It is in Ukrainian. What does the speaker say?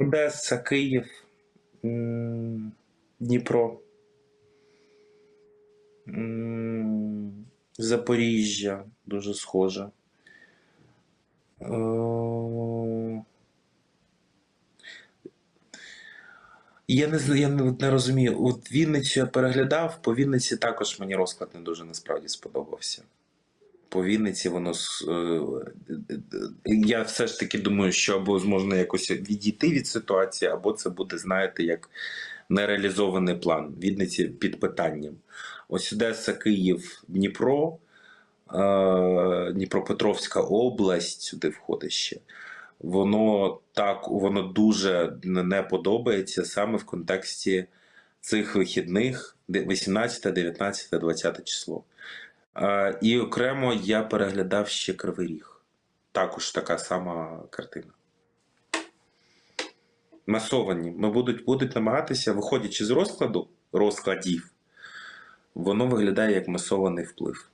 Одеса, Київ, Дніпро, Запоріжжя дуже схоже. Е, Я не я не, розумію. От Вінницю я переглядав, по Вінниці також мені розклад не дуже насправді сподобався. По Вінниці воно с- е, е, я все ж таки думаю, що або можна якось відійти від ситуації, або це буде, знаєте, як нереалізований план. Вінниці під питанням. Ось Одеса, Київ, Дніпро, е, Дніпропетровська область сюди входить ще. Воно так, воно дуже не подобається саме в контексті цих вихідних 18, 19, 20 число. І окремо я переглядав ще Кривий Ріг. Також така сама картина. Масовані. Ми будуть, будуть намагатися, виходячи з розкладу, розкладів, воно виглядає як масований вплив.